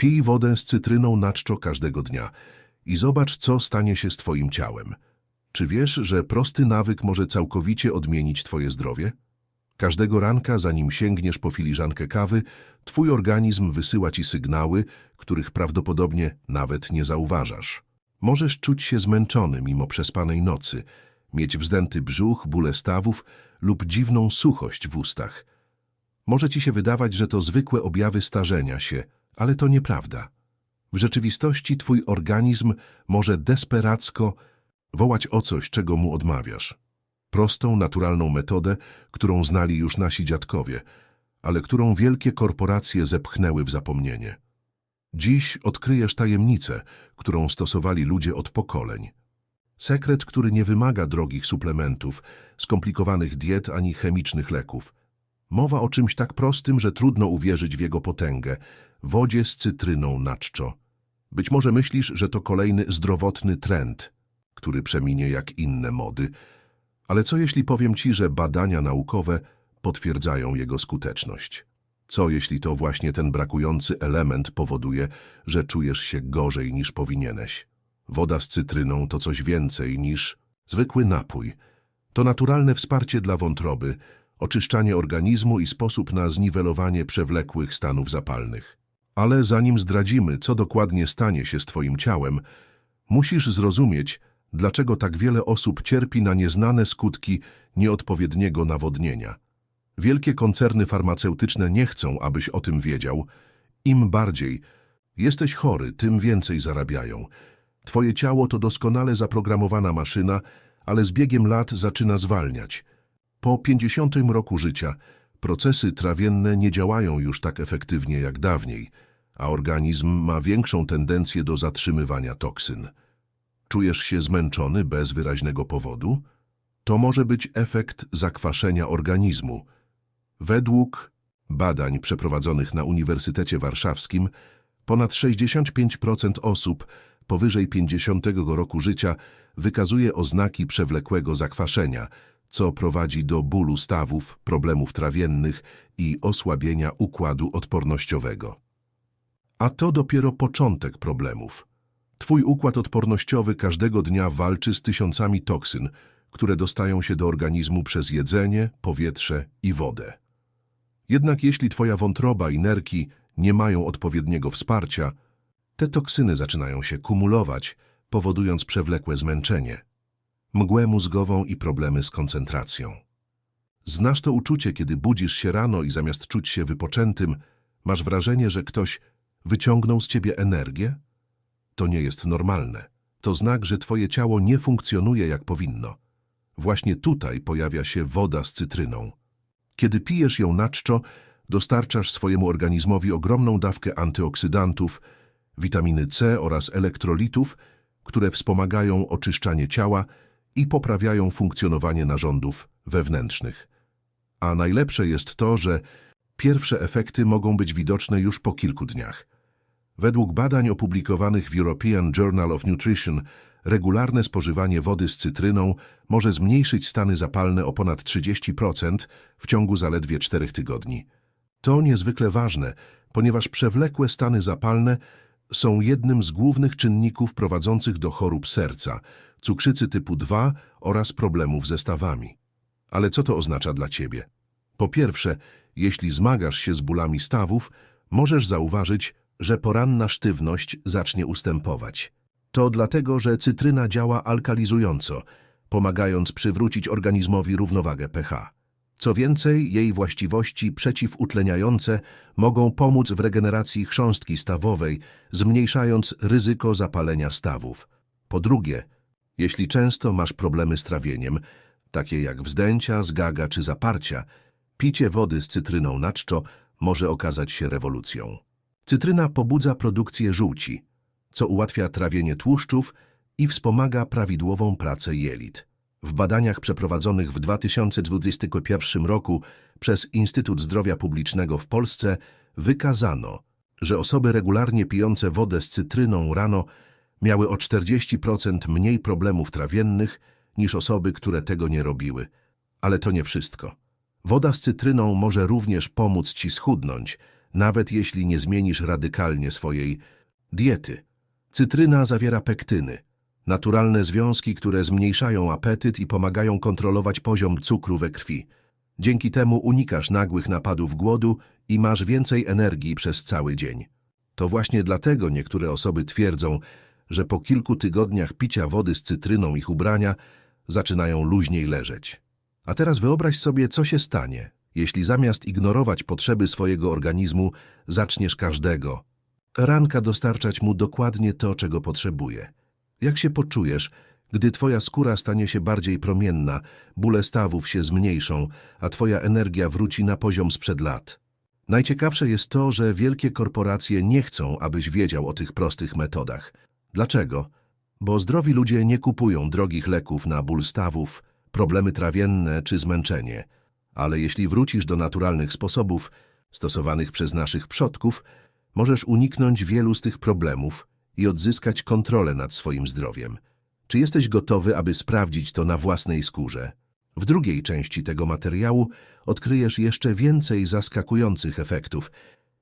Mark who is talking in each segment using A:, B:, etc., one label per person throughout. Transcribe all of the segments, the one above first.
A: Pij wodę z cytryną na czczo każdego dnia i zobacz, co stanie się z twoim ciałem. Czy wiesz, że prosty nawyk może całkowicie odmienić twoje zdrowie? Każdego ranka, zanim sięgniesz po filiżankę kawy, twój organizm wysyła ci sygnały, których prawdopodobnie nawet nie zauważasz. Możesz czuć się zmęczony mimo przespanej nocy, mieć wzdęty brzuch, bóle stawów lub dziwną suchość w ustach. Może ci się wydawać, że to zwykłe objawy starzenia się, ale to nieprawda. W rzeczywistości twój organizm może desperacko wołać o coś, czego mu odmawiasz. Prostą, naturalną metodę, którą znali już nasi dziadkowie, ale którą wielkie korporacje zepchnęły w zapomnienie. Dziś odkryjesz tajemnicę, którą stosowali ludzie od pokoleń. Sekret, który nie wymaga drogich suplementów, skomplikowanych diet ani chemicznych leków. Mowa o czymś tak prostym, że trudno uwierzyć w jego potęgę. Wodzie z cytryną na czczo. Być może myślisz, że to kolejny zdrowotny trend, który przeminie jak inne mody. Ale co jeśli powiem ci, że badania naukowe potwierdzają jego skuteczność? Co jeśli to właśnie ten brakujący element powoduje, że czujesz się gorzej niż powinieneś? Woda z cytryną to coś więcej niż zwykły napój. To naturalne wsparcie dla wątroby, oczyszczanie organizmu i sposób na zniwelowanie przewlekłych stanów zapalnych. Ale zanim zdradzimy, co dokładnie stanie się z twoim ciałem, musisz zrozumieć, dlaczego tak wiele osób cierpi na nieznane skutki nieodpowiedniego nawodnienia. Wielkie koncerny farmaceutyczne nie chcą, abyś o tym wiedział. Im bardziej jesteś chory, tym więcej zarabiają. Twoje ciało to doskonale zaprogramowana maszyna, ale z biegiem lat zaczyna zwalniać. Po 50 roku życia procesy trawienne nie działają już tak efektywnie jak dawniej, a organizm ma większą tendencję do zatrzymywania toksyn. Czujesz się zmęczony bez wyraźnego powodu? To może być efekt zakwaszenia organizmu. Według badań przeprowadzonych na Uniwersytecie Warszawskim, ponad 65% osób powyżej 50 roku życia wykazuje oznaki przewlekłego zakwaszenia, co prowadzi do bólu stawów, problemów trawiennych i osłabienia układu odpornościowego. A to dopiero początek problemów. Twój układ odpornościowy każdego dnia walczy z tysiącami toksyn, które dostają się do organizmu przez jedzenie, powietrze i wodę. Jednak jeśli twoja wątroba i nerki nie mają odpowiedniego wsparcia, te toksyny zaczynają się kumulować, powodując przewlekłe zmęczenie, mgłę mózgową i problemy z koncentracją. Znasz to uczucie, kiedy budzisz się rano i zamiast czuć się wypoczętym, masz wrażenie, że ktoś wyciągnął z ciebie energię? To nie jest normalne. To znak, że twoje ciało nie funkcjonuje jak powinno. Właśnie tutaj pojawia się woda z cytryną. Kiedy pijesz ją na czczo, dostarczasz swojemu organizmowi ogromną dawkę antyoksydantów, witaminy C oraz elektrolitów, które wspomagają oczyszczanie ciała i poprawiają funkcjonowanie narządów wewnętrznych. A najlepsze jest to, że pierwsze efekty mogą być widoczne już po kilku dniach. Według badań opublikowanych w European Journal of Nutrition, regularne spożywanie wody z cytryną może zmniejszyć stany zapalne o ponad 30% w ciągu zaledwie 4 tygodni. To niezwykle ważne, ponieważ przewlekłe stany zapalne są jednym z głównych czynników prowadzących do chorób serca, cukrzycy typu 2 oraz problemów ze stawami. Ale co to oznacza dla Ciebie? Po pierwsze, jeśli zmagasz się z bólami stawów, możesz zauważyć, że poranna sztywność zacznie ustępować. To dlatego, że cytryna działa alkalizująco, pomagając przywrócić organizmowi równowagę pH. Co więcej, jej właściwości przeciwutleniające mogą pomóc w regeneracji chrząstki stawowej, zmniejszając ryzyko zapalenia stawów. Po drugie, jeśli często masz problemy z trawieniem, takie jak wzdęcia, zgaga czy zaparcia, picie wody z cytryną na czczo może okazać się rewolucją. Cytryna pobudza produkcję żółci, co ułatwia trawienie tłuszczów i wspomaga prawidłową pracę jelit. W badaniach przeprowadzonych w 2021 roku przez Instytut Zdrowia Publicznego w Polsce wykazano, że osoby regularnie pijące wodę z cytryną rano miały o 40% mniej problemów trawiennych niż osoby, które tego nie robiły. Ale to nie wszystko. Woda z cytryną może również pomóc Ci schudnąć, nawet jeśli nie zmienisz radykalnie swojej diety. Cytryna zawiera pektyny, naturalne związki, które zmniejszają apetyt i pomagają kontrolować poziom cukru we krwi. Dzięki temu unikasz nagłych napadów głodu i masz więcej energii przez cały dzień. To właśnie dlatego niektóre osoby twierdzą, że po kilku tygodniach picia wody z cytryną ich ubrania zaczynają luźniej leżeć. A teraz wyobraź sobie, co się stanie, jeśli zamiast ignorować potrzeby swojego organizmu, zaczniesz każdego ranka dostarczać mu dokładnie to, czego potrzebuje. Jak się poczujesz, gdy twoja skóra stanie się bardziej promienna, bóle stawów się zmniejszą, a twoja energia wróci na poziom sprzed lat? Najciekawsze jest to, że wielkie korporacje nie chcą, abyś wiedział o tych prostych metodach. Dlaczego? Bo zdrowi ludzie nie kupują drogich leków na ból stawów, problemy trawienne czy zmęczenie. Ale jeśli wrócisz do naturalnych sposobów, stosowanych przez naszych przodków, możesz uniknąć wielu z tych problemów i odzyskać kontrolę nad swoim zdrowiem. Czy jesteś gotowy, aby sprawdzić to na własnej skórze? W drugiej części tego materiału odkryjesz jeszcze więcej zaskakujących efektów,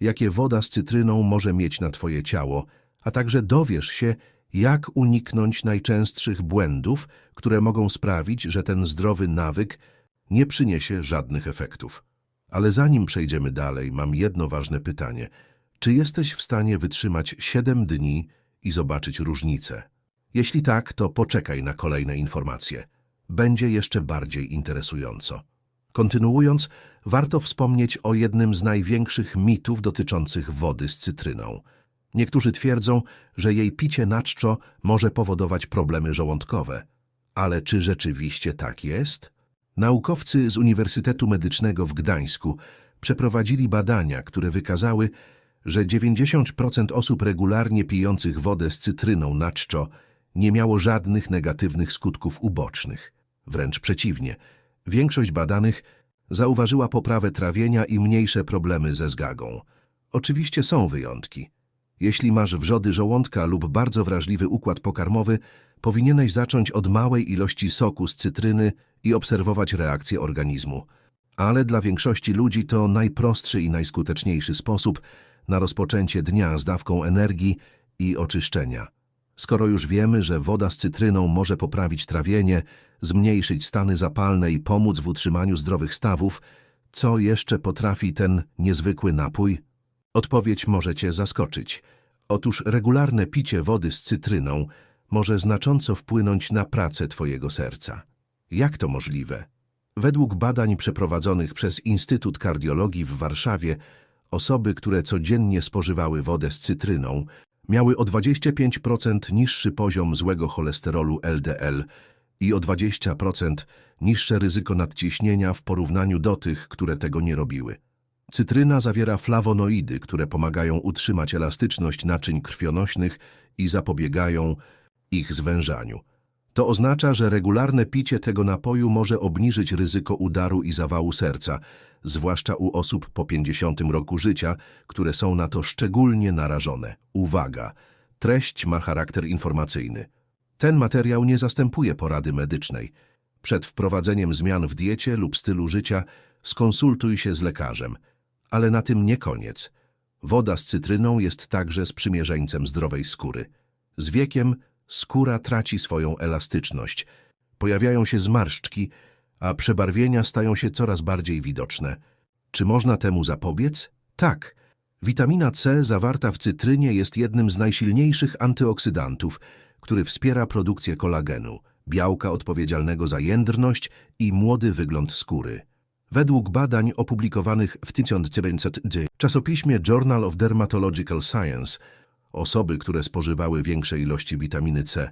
A: jakie woda z cytryną może mieć na Twoje ciało, a także dowiesz się, jak uniknąć najczęstszych błędów, które mogą sprawić, że ten zdrowy nawyk nie przyniesie żadnych efektów. Ale zanim przejdziemy dalej, mam jedno ważne pytanie. Czy jesteś w stanie wytrzymać 7 dni i zobaczyć różnicę? Jeśli tak, to poczekaj na kolejne informacje. Będzie jeszcze bardziej interesująco. Kontynuując, warto wspomnieć o jednym z największych mitów dotyczących wody z cytryną. Niektórzy twierdzą, że jej picie na czczo może powodować problemy żołądkowe. Ale czy rzeczywiście tak jest? Naukowcy z Uniwersytetu Medycznego w Gdańsku przeprowadzili badania, które wykazały, że 90% osób regularnie pijących wodę z cytryną na czczo nie miało żadnych negatywnych skutków ubocznych. Wręcz przeciwnie, większość badanych zauważyła poprawę trawienia i mniejsze problemy ze zgagą. Oczywiście są wyjątki. Jeśli masz wrzody żołądka lub bardzo wrażliwy układ pokarmowy, powinieneś zacząć od małej ilości soku z cytryny i obserwować reakcję organizmu. Ale dla większości ludzi to najprostszy i najskuteczniejszy sposób na rozpoczęcie dnia z dawką energii i oczyszczenia. Skoro już wiemy, że woda z cytryną może poprawić trawienie, zmniejszyć stany zapalne i pomóc w utrzymaniu zdrowych stawów, co jeszcze potrafi ten niezwykły napój? Odpowiedź może Cię zaskoczyć. Otóż regularne picie wody z cytryną może znacząco wpłynąć na pracę Twojego serca. Jak to możliwe? Według badań przeprowadzonych przez Instytut Kardiologii w Warszawie, osoby, które codziennie spożywały wodę z cytryną, miały o 25% niższy poziom złego cholesterolu LDL i o 20% niższe ryzyko nadciśnienia w porównaniu do tych, które tego nie robiły. Cytryna zawiera flawonoidy, które pomagają utrzymać elastyczność naczyń krwionośnych i zapobiegają ich zwężaniu. To oznacza, że regularne picie tego napoju może obniżyć ryzyko udaru i zawału serca, zwłaszcza u osób po 50 roku życia, które są na to szczególnie narażone. Uwaga! Treść ma charakter informacyjny. Ten materiał nie zastępuje porady medycznej. Przed wprowadzeniem zmian w diecie lub stylu życia skonsultuj się z lekarzem. Ale na tym nie koniec. Woda z cytryną jest także sprzymierzeńcem zdrowej skóry. Z wiekiem skóra traci swoją elastyczność, pojawiają się zmarszczki, a przebarwienia stają się coraz bardziej widoczne. Czy można temu zapobiec? Tak. Witamina C zawarta w cytrynie jest jednym z najsilniejszych antyoksydantów, który wspiera produkcję kolagenu, białka odpowiedzialnego za jędrność i młody wygląd skóry. Według badań opublikowanych w 1900 czasopiśmie Journal of Dermatological Science, osoby, które spożywały większe ilości witaminy C,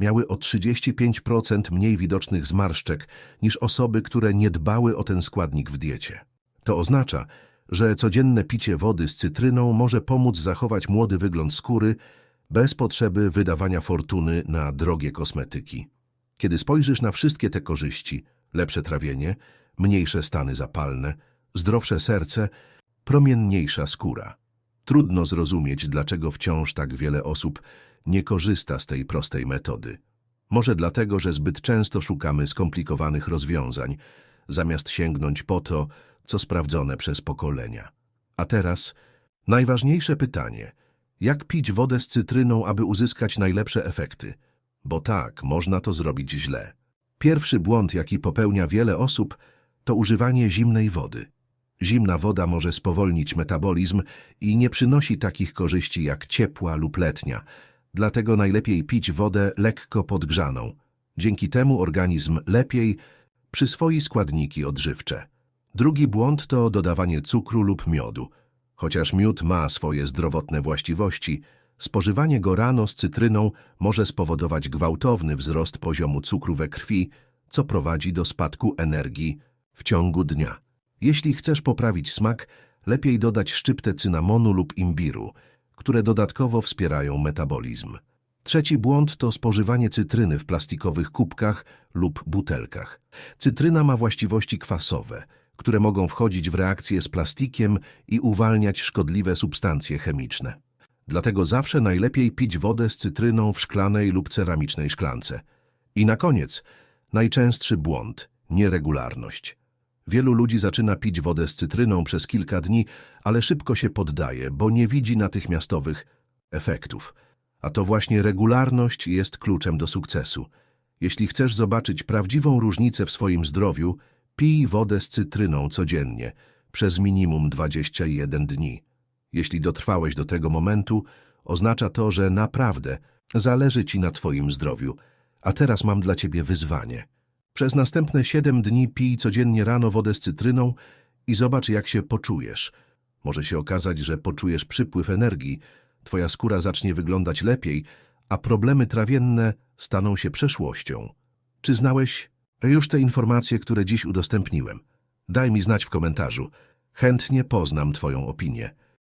A: miały o 35% mniej widocznych zmarszczek niż osoby, które nie dbały o ten składnik w diecie. To oznacza, że codzienne picie wody z cytryną może pomóc zachować młody wygląd skóry bez potrzeby wydawania fortuny na drogie kosmetyki. Kiedy spojrzysz na wszystkie te korzyści, lepsze trawienie, mniejsze stany zapalne, zdrowsze serce, promienniejsza skóra. Trudno zrozumieć, dlaczego wciąż tak wiele osób nie korzysta z tej prostej metody. Może dlatego, że zbyt często szukamy skomplikowanych rozwiązań, zamiast sięgnąć po to, co sprawdzone przez pokolenia. A teraz Najważniejsze pytanie. Jak pić wodę z cytryną, aby uzyskać najlepsze efekty? Bo tak, można to zrobić źle. Pierwszy błąd, jaki popełnia wiele osób, to używanie zimnej wody. Zimna woda może spowolnić metabolizm i nie przynosi takich korzyści jak ciepła lub letnia. Dlatego najlepiej pić wodę lekko podgrzaną. Dzięki temu organizm lepiej przyswoi składniki odżywcze. Drugi błąd to dodawanie cukru lub miodu. Chociaż miód ma swoje zdrowotne właściwości, spożywanie go rano z cytryną może spowodować gwałtowny wzrost poziomu cukru we krwi, co prowadzi do spadku energii w ciągu dnia. Jeśli chcesz poprawić smak, lepiej dodać szczyptę cynamonu lub imbiru, które dodatkowo wspierają metabolizm. Trzeci błąd to spożywanie cytryny w plastikowych kubkach lub butelkach. Cytryna ma właściwości kwasowe, które mogą wchodzić w reakcję z plastikiem i uwalniać szkodliwe substancje chemiczne. Dlatego zawsze najlepiej pić wodę z cytryną w szklanej lub ceramicznej szklance. I na koniec, najczęstszy błąd – nieregularność. Wielu ludzi zaczyna pić wodę z cytryną przez kilka dni, ale szybko się poddaje, bo nie widzi natychmiastowych efektów. A to właśnie regularność jest kluczem do sukcesu. Jeśli chcesz zobaczyć prawdziwą różnicę w swoim zdrowiu, pij wodę z cytryną codziennie, przez minimum 21 dni. Jeśli dotrwałeś do tego momentu, oznacza to, że naprawdę zależy ci na twoim zdrowiu. A teraz mam dla ciebie wyzwanie. Przez następne 7 dni pij codziennie rano wodę z cytryną i zobacz, jak się poczujesz. Może się okazać, że poczujesz przypływ energii, twoja skóra zacznie wyglądać lepiej, a problemy trawienne staną się przeszłością. Czy znałeś już te informacje, które dziś udostępniłem? Daj mi znać w komentarzu. Chętnie poznam twoją opinię.